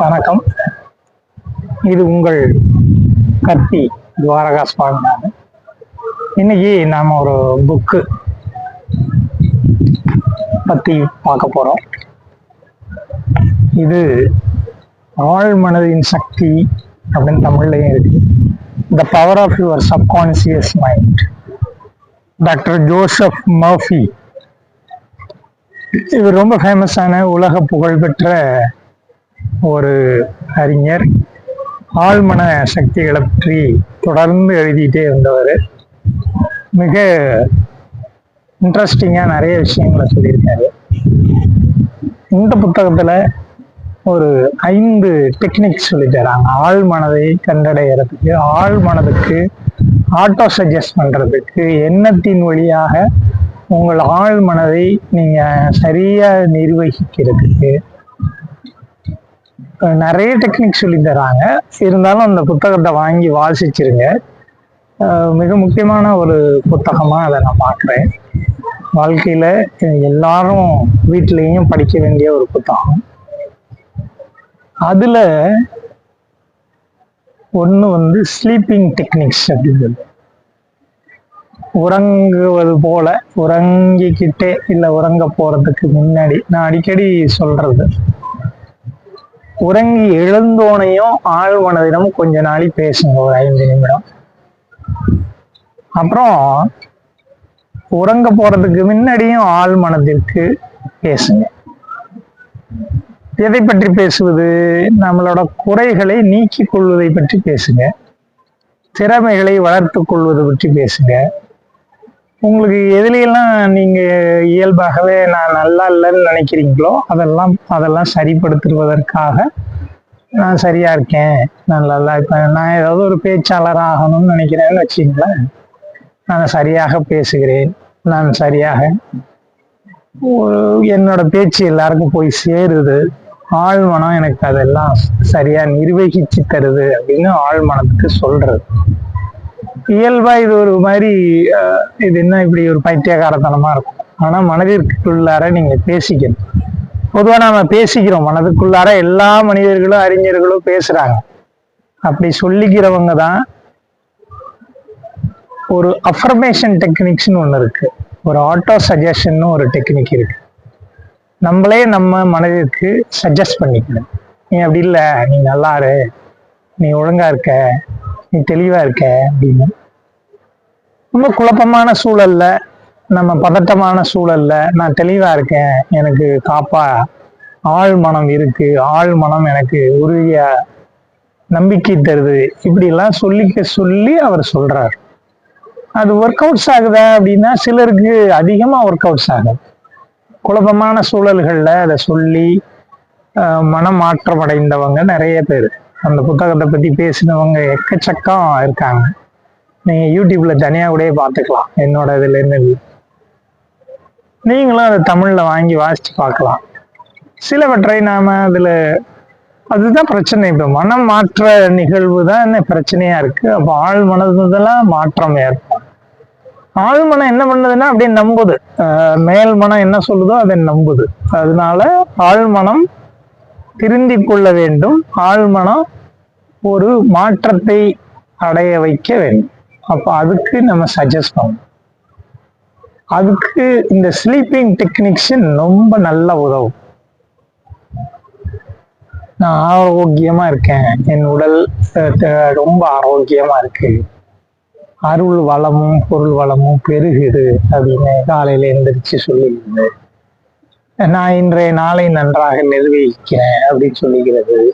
வணக்கம். இது உங்கள் கத்தி துவாரகா சுவாமிநாதன் இன்னைக்கு நாம ஒரு புக்கு பத்தி பார்க்க போறோம். இது ஆள் மனதின் சக்தி அப்படின்னு தமிழ்லையும் இருக்கு. The power of your subconscious mind doctor Joseph Murphy இவர் ரொம்ப ஃபேமஸான உலக புகழ்பெற்ற ஒரு அறிஞர் ஆழ்மன சக்திகளை பற்றி தொடர்ந்து எழுதிட்டே இருந்தவர். மிக இன்ட்ரெஸ்டிங்காக நிறைய விஷயங்களை சொல்லியிருக்காரு. இந்த புத்தகத்தில் ஒரு ஐந்து டெக்னிக்ஸ் சொல்லி தராங்க ஆழ் மனதை கண்டடைகிறதுக்கு ஆழ் மனதுக்கு ஆட்டோ சஜஸ்ட் பண்ணுறதுக்கு எண்ணத்தின் வழியாக உங்கள் ஆழ்மனதை நீங்கள் சரியாக நிர்வகிக்கிறதுக்கு நிறைய டெக்னிக் சொல்லி தராங்க இருந்தாலும் அந்த புத்தகத்தை வாங்கி வாசிச்சிருங்க. மிக முக்கியமான ஒரு புத்தகமாக அதை நான் பார்க்குறேன். வாழ்க்கையில் எல்லாரும் வீட்லேயும் படிக்க வேண்டிய ஒரு புத்தகம். அதில் ஒன்று வந்து ஸ்லீப்பிங் டெக்னிக்ஸ் அப்படிங்கிறது உறங்குவது போல உறங்கிக்கிட்டே இல்லை உறங்க போறதுக்கு முன்னாடி நான் அடிக்கடி சொல்றது உறங்கி எழுந்தோனையும் ஆழ் மனதிடம் கொஞ்ச நாளி பேசுங்க ஒரு ஐந்து நிமிடம். அப்புறம் உறங்க போறதுக்கு முன்னாடியும் ஆள் மனதிற்கு பேசுங்க. எதை பற்றி பேசுவது? நம்மளோட குறைகளை நீக்கிக் கொள்வதை பற்றி பேசுங்க. திறமைகளை வளர்த்து கொள்வது பற்றி பேசுங்க. உங்களுக்கு எதுலையெல்லாம் நீங்க இயல்பாகவே நான் நல்லா இல்லைன்னு நினைக்கிறீங்களோ அதெல்லாம் அதெல்லாம் சரிப்படுத்துவதற்காக நான் சரியா இருக்கேன். நான் நல்லா இப்போ நான் ஏதாவது ஒரு பேச்சாளர் ஆகணும்னு நினைக்கிறேன்னு வச்சுங்களேன் நான் சரியாக பேசுகிறேன். நான் சரியாக என்னோட பேச்சு எல்லாருக்கும் போய் சேருது. ஆழ்மனம் எனக்கு அதெல்லாம் சரியா நிர்வகிச்சு தருது அப்படின்னு ஆழ்மனத்துக்கு சொல்றது. இயல்பா இது ஒரு மாதிரி அஹ், இது என்ன இப்படி ஒரு பைத்தியகாரத்தனமா இருக்கும்? ஆனா மனதிற்குள்ளார நீங்க பேசிக்கணும். பொதுவா நாம பேசிக்கிறோம். மனதுக்குள்ளார எல்லா மனிதர்களும் அறிஞர்களும் பேசுறாங்க. அப்படி சொல்லிக்கிறவங்க தான் ஒரு அஃபர்மேஷன் டெக்னிக்ஸ்னு ஒன்று இருக்கு. ஒரு ஆட்டோ சஜஷன் ஒரு டெக்னிக் இருக்கு. நம்மளே நம்ம மனதிற்கு சஜஸ்ட் பண்ணிக்கணும். நீ அப்படி இல்லை. நீ நல்லாரு நீ ஒழுங்கா இருக்க. நீ தெளிவா இருக்க அப்படின்னு. ரொம்ப குழப்பமான சூழல்ல நம்ம பதட்டமான சூழல்ல நான் தெளிவா இருக்கேன் எனக்கு காப்பா ஆழ் மனம் இருக்கு ஆள் மனம் எனக்கு உறுதியா நம்பிக்கை தருது இப்படி எல்லாம் சொல்லிக்க சொல்லி அவர் சொல்றார். அது ஒர்க் அவுட்ஸ் ஆகுதா அப்படின்னா சிலருக்கு அதிகமாக ஒர்க் அவுட்ஸ் ஆகுது. குழப்பமான சூழல்களில் அதை சொல்லி ஆஹ், மனமாற்றம் அடைந்தவங்க நிறைய பேர். அந்த புத்தகத்தை பத்தி பேசினவங்க எக்கச்சக்கம் இருக்காங்க. நீங்க யூடியூப்ல தனியா கூட பார்த்துக்கலாம். என்னோட இதுல இருந்து நீங்களும் அதை தமிழ்ல வாங்கி வாசிச்சு பார்க்கலாம். சிலவற்றை நாம அதுல அதுதான் பிரச்சனை. இப்ப மனம் மாற்ற நிகழ்வு தான் என்ன பிரச்சனையா இருக்கு. அப்ப ஆள் மனதுலாம் மாற்றம் ஏற்படும். ஆள் மனம் என்ன பண்ணுதுன்னா அப்படியே நம்புது. மேல் மனம் என்ன சொல்லுதோ அதை நம்புது. அதனால ஆள் மனம் திருந்தி கொள்ள வேண்டும். ஆழ்மனம் ஒரு மாற்றத்தை அடைய வைக்க வேண்டும். அப்ப அதுக்கு நம்ம சஜஸ்ட் பண்ணோம் அதுக்கு இந்த ஸ்லீப்பிங் டெக்னிக்ஸ் ரொம்ப நல்ல உதவும். நான் ஆரோக்கியமா இருக்கேன். என் உடல் ரொம்ப ஆரோக்கியமா இருக்கு. அருள் வளமும் பொருள் வளமும் பெருகுது அப்படின்னு காலையில எந்திரிச்சு சொல்லியிருந்தேன். நான் இன்றைய நாளை நன்றாக நிர்வகிக்கிறேன் அப்படின்னு சொல்லிக்கிறது.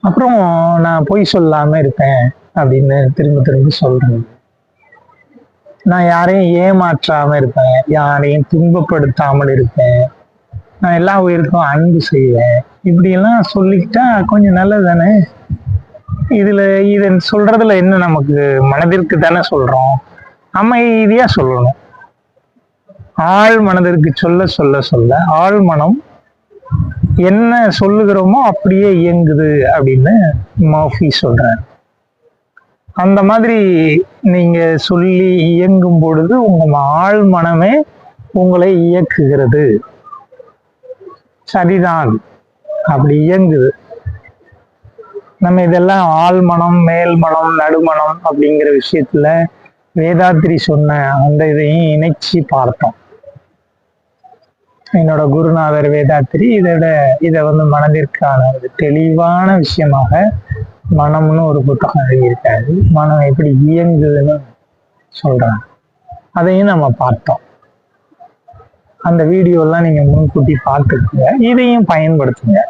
அப்புறம் நான் பொய் சொல்லாம இருப்பேன் அப்படின்னு திரும்ப திரும்ப சொல்றேன். நான் யாரையும் ஏமாற்றாம இருப்பேன். யாரையும் துன்பப்படுத்தாமல் இருப்பேன். நான் எல்லா உயிருக்கும் அன்பு செய்வேன். இப்படியெல்லாம் சொல்லிக்கிட்டா கொஞ்சம் நல்லது தானே இதுல இத சொல்றதுல என்ன நமக்கு மனதிற்கு தானே சொல்றோம். அமைதியா சொல்லணும். ஆழ் மனதிற்கு சொல்ல சொல்ல சொல்ல ஆழ் மனம் என்ன சொல்லுகிறோமோ அப்படியே இயங்குது அப்படின்னு மாஃபி சொல்றாரு. அந்த மாதிரி நீங்க சொல்லி இயங்கும் பொழுது உங்க ஆழ் மனமே உங்களை இயக்குகிறது. சரிதான் அப்படி இயங்குது. நம்ம இதெல்லாம் ஆழ்மனம் மேல்மனம் நடுமனம் அப்படிங்கிற விஷயத்துல வேதாத்திரி சொன்ன அந்த இதையும் இணைச்சி பார்த்தோம். என்னோட குருநாதர் வேதாத்திரி இதோட இதை வந்து மனதிற்கான ஒரு தெளிவான விஷயமாக மனம்னு ஒரு புத்தகம் எழுதியிருக்காரு. மனம் எப்படி இயங்குதுன்னு சொல்றாங்க. அதையும் நம்ம பார்த்தோம். அந்த வீடியோலாம் நீங்க முன்கூட்டி பார்த்துக்குங்க. இதையும் பயன்படுத்துங்க.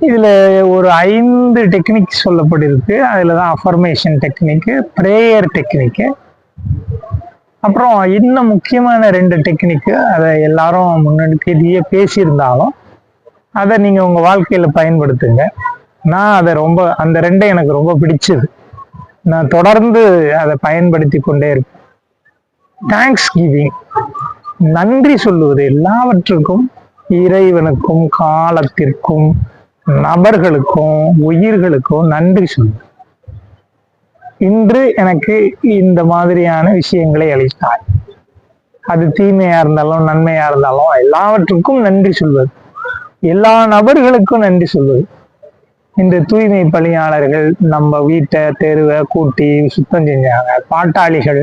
இதுல ஒரு ஐந்து டெக்னிக் சொல்லப்பட்டிருக்கு. அதுல தான் அஃபர்மேஷன் டெக்னிக்கு ப்ரேயர் டெக்னிக்கு அப்புறம் இன்னும் முக்கியமான ரெண்டு டெக்னிக்கு அதை எல்லாரும் முன்னாடியே பேசியிருந்தாலும் அதை நீங்க உங்க வாழ்க்கையில பயன்படுத்துங்க. நான் அதை ரொம்ப அந்த ரெண்டும் எனக்கு ரொம்ப பிடிச்சது. நான் தொடர்ந்து அதை பயன்படுத்தி கொண்டே இருப்பேன் தேங்க்ஸ் கிவிங் நன்றி சொல்லுவது எல்லாவற்றுக்கும் இறைவனுக்கும் காலத்திற்கும் நபர்களுக்கும் உயிர்களுக்கும் நன்றி சொல்லுவது இன்று எனக்கு இந்த மாதிரியான விஷயங்களை அளித்தாய். அது தீமையா இருந்தாலும் நன்மையா இருந்தாலும் எல்லாவற்றுக்கும் நன்றி சொல்வது. எல்லா நபர்களுக்கும் நன்றி சொல்வது. இன்று தூய்மை பணியாளர்கள் நம்ம வீட்டை தெருவை கூட்டி சுத்தம் செஞ்சாங்க. பாட்டாளிகள்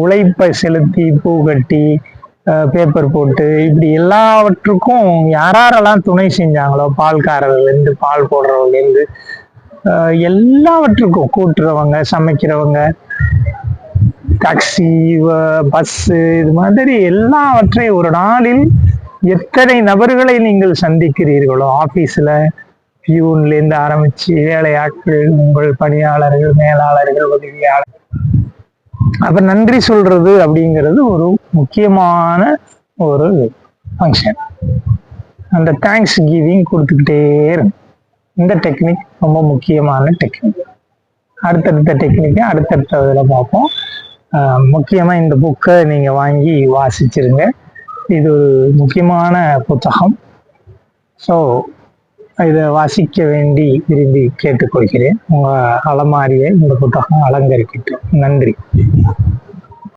உழைப்பை செலுத்தி பூ கட்டி பேப்பர் போட்டு இப்படி எல்லாவற்றுக்கும் யாரெல்லாம் துணை செஞ்சாங்களோ பால்காரர்லேருந்து பால் போடுறவங்கலேருந்து இருந்து எல்லாவற்றுக்கும் கூட்டுறவங்க சமைக்கிறவங்க டாக்ஸி பஸ்ஸு இது மாதிரி எல்லாவற்றையும் ஒரு நாளில் எத்தனை நபர்களை நீங்கள் சந்திக்கிறீர்களோ ஆபீஸ்ல பியூன்லேருந்து ஆரம்பிச்சு வேலையாட்கள் உங்கள் பணியாளர்கள் மேலாளர்கள் உதவியாளர். அப்ப நன்றி சொல்றது அப்படிங்கிறது ஒரு முக்கியமான ஒரு ஃபங்க்ஷன் அந்த தேங்க்ஸ் கிவிங் கொடுத்துக்கிட்டே இருக்கும் இந்த டெக்னிக் ரொம்ப முக்கியமான டெக்னிக் அடுத்தடுத்த டெக்னிக்கை அடுத்தடுத்த இதில் பார்ப்போம். முக்கியமாக இந்த புக்கை நீங்கள் வாங்கி வாசிச்சிருங்க. இது ஒரு முக்கியமான புத்தகம். ஸோ இதை வாசிக்க வேண்டி விரும்பி கேட்டுக்கொள்கிறேன். உங்கள் அலமாரியை இந்த புத்தகம் அலங்கரிக்கட்டும். நன்றி.